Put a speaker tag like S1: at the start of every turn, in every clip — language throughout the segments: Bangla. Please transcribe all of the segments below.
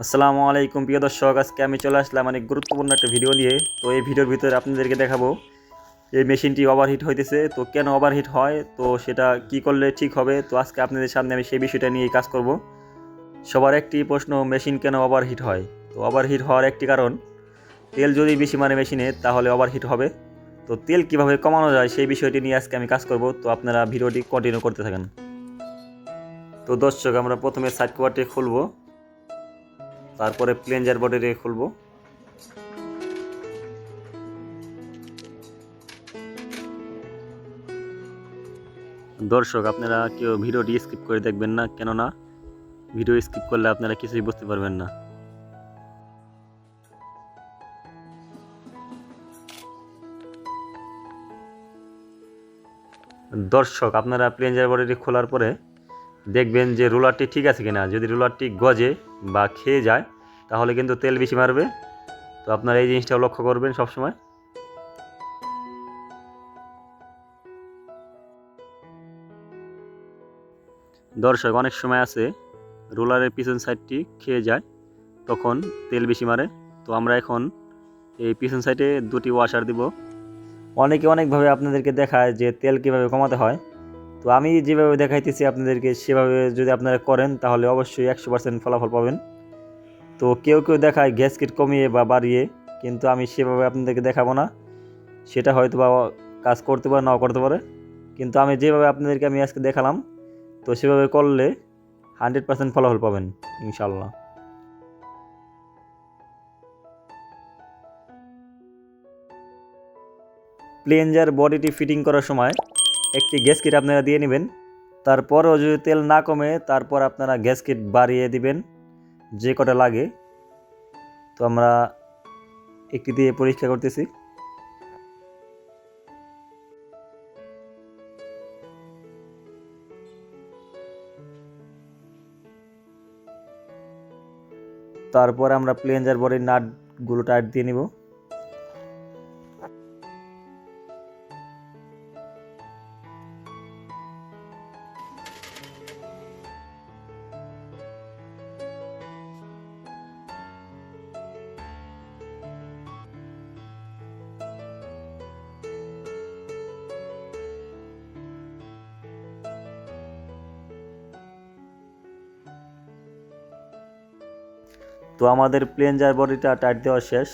S1: আসসালামু আলাইকুম, প্রিয় দর্শক। আজকে আমি চলে আসলাম অনেক গুরুত্বপূর্ণ একটা ভিডিও নিয়ে। তো এই ভিডিওর ভিতরে আপনাদেরকে দেখাবো এই মেশিনটি ওভারহিট হইতেছে। তো কেন ওভারহিট হয়? তো সেটা কি করলে ঠিক হবে? তো আজকে আপনাদের সামনে আমি সেই বিষয়টা নিয়ে কাজ করব। সবার একটি প্রশ্ন, মেশিন কেন ওভারহিট হয়? তো ওভারহিট হওয়ার একটি কারণ, তেল যদি বেশি মানে মেশিনে, তাহলে ওভারহিট হবে। তো তেল কীভাবে কমানো যায় সেই বিষয়টি নিয়ে আজকে আমি কাজ করব। তো আপনারা ভিডিওটি কন্টিনিউ করতে থাকেন। তো দর্শক, আমরা প্রথমে সাইড কভারটি খুলবো। তারপরে প্লেঞ্জার বডিরে খুলবো। দর্শক, আপনারা কেউ ভিডিওটি স্কিপ করে দেখবেন না, কেননা ভিডিও স্কিপ করলে আপনারা কিছুই বুঝতে পারবেন না। দর্শক, আপনারা প্লেঞ্জার বডিটি খোলার পরে দেখবেন যে রোলারটি ঠিক আছে কিনা। যদি রোলারটি গজে বা খেয়ে যায় তাহলে কিন্তু তেল বেশি মারবে তো আপনারা এই জিনিসটাও লক্ষ্য করবেন সবসময়। দর্শক, অনেক সময় আছে, রোলারের পিছন সাইডটি খেয়ে যায়, তখন তেল বেশি মারে। তো আমরা এখন এই পিছন সাইডে দুটি ওয়াশার দিব। অনেকে অনেকভাবে আপনাদেরকে দেখায় যে তেল কীভাবে কমাতে হয়। তো আমি যেভাবে দেখাইতেছি আপনাদেরকে, সেভাবে যদি আপনারা করেন, তাহলে অবশ্যই একশো পার্সেন্ট ফলাফল পাবেন। তো কেউ কেউ দেখায় গ্যাস কিট কমিয়ে বা বাড়িয়ে, কিন্তু আমি সেভাবে আপনাদেরকে দেখাবো না। সেটা হয়তো বা কাজ করতে পারে, নাও করতে পারে। কিন্তু আমি যেভাবে আপনাদেরকে আমি আজকে দেখালাম, তো সেভাবে করলে হান্ড্রেড পার্সেন্ট ফলাফল পাবেন ইনশাল্লাহ প্লেঞ্জার বডিটি ফিটিং করার সময় একটি গ্যাস কিট আপনারা দিয়ে নেবেন। তারপরেও যদি তেল না কমে, তারপর আপনারা গ্যাস কিট বাড়িয়ে দিবেন। যে কটা লাগে, তো আমরা একটি দিয়ে পরীক্ষা করতেছি। তারপর আমরা প্লেঞ্জার বডির নাটগুলো টাইট দিয়ে নিব। তো আমাদের প্লেন প্লেঞ্জার বডিটা টাইট দেওয়া শেষ।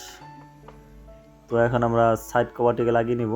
S1: তো এখন আমরা সাইড কভারটিকে লাগিয়ে নিব।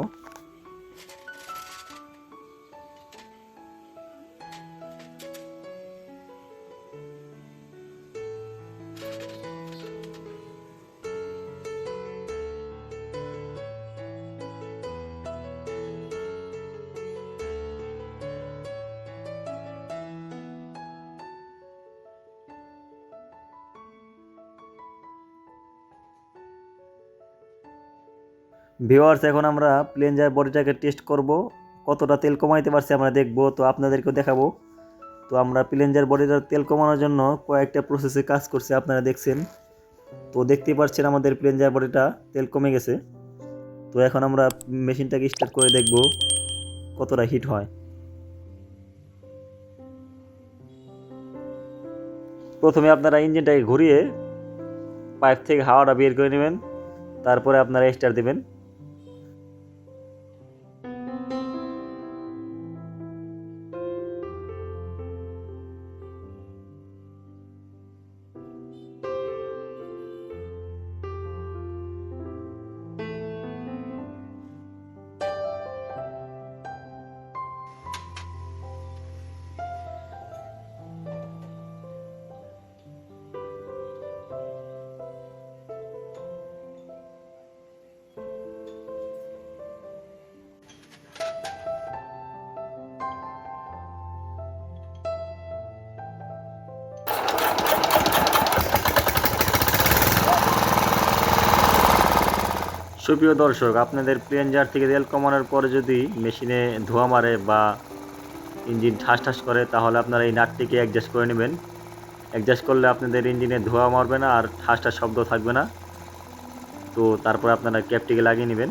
S1: ভিওয়ার্স এখন আমরা প্লেঞ্জার বডিটাকে টেস্ট করব। কতটা তেল কমাইতে পারছি আমরা দেখব, তো আপনাদেরকেও দেখাবো। তো আমরা প্লেঞ্জার বডিটার তেল কমানোর জন্য কয়েকটা প্রসেসে কাজ করছি, আপনারা দেখছেন। তো দেখতেই পাচ্ছেন আমাদের প্লেঞ্জার বডিটা তেল কমে গেছে। তো এখন আমরা মেশিনটাকে স্টার্ট করে দেখব কতটা হিট হয়। প্রথমে আপনারা ইঞ্জিনটাকে ঘুরিয়ে পাইপ থেকে হাওয়াটা বের করে নেবেন, তারপরে আপনারা স্টার্ট দেবেন। সুপ্রিয় দর্শক, আপনাদের প্লেঞ্জার থেকে তেল কমানোর পরে যদি মেশিনে ধোঁয়া মারে বা ইঞ্জিন ঠাস ঠাস করে, তাহলে আপনারা এই নাটটিকে অ্যাডজাস্ট করে নেবেন। অ্যাডজাস্ট করলে আপনাদের ইঞ্জিনে ধোঁয়া মারবে না আর ঠাস ঠাস শব্দ থাকবে না। তো তারপর আপনারা ক্যাপটিকে লাগিয়ে নেবেন।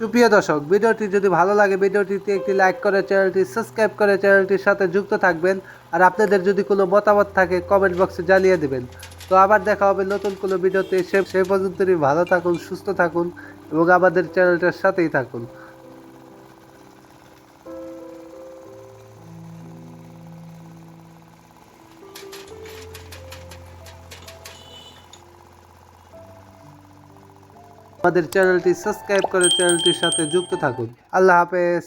S2: সুপ্রিয় দর্শক, ভিডিওটি যদি ভালো লাগে, ভিডিওটিতে একটি লাইক করে, চ্যানেলটি সাবস্ক্রাইব করে, চ্যানেলটির সাথে যুক্ত থাকবেন। আর আপনাদের যদি কোনো মতামত থাকে কমেন্ট বক্সে জানিয়ে দেবেন। তো আবার দেখা হবে নতুন কোনো ভিডিওতে। সে সে পর্যন্তই ভালো থাকুন, সুস্থ থাকুন এবং আমাদের চ্যানেলটার সাথেই থাকুন। আমাদের চ্যানেলটি সাবস্ক্রাইব করে চ্যানেলটির সাথে যুক্ত থাকুন। আল্লাহ হাফেজ।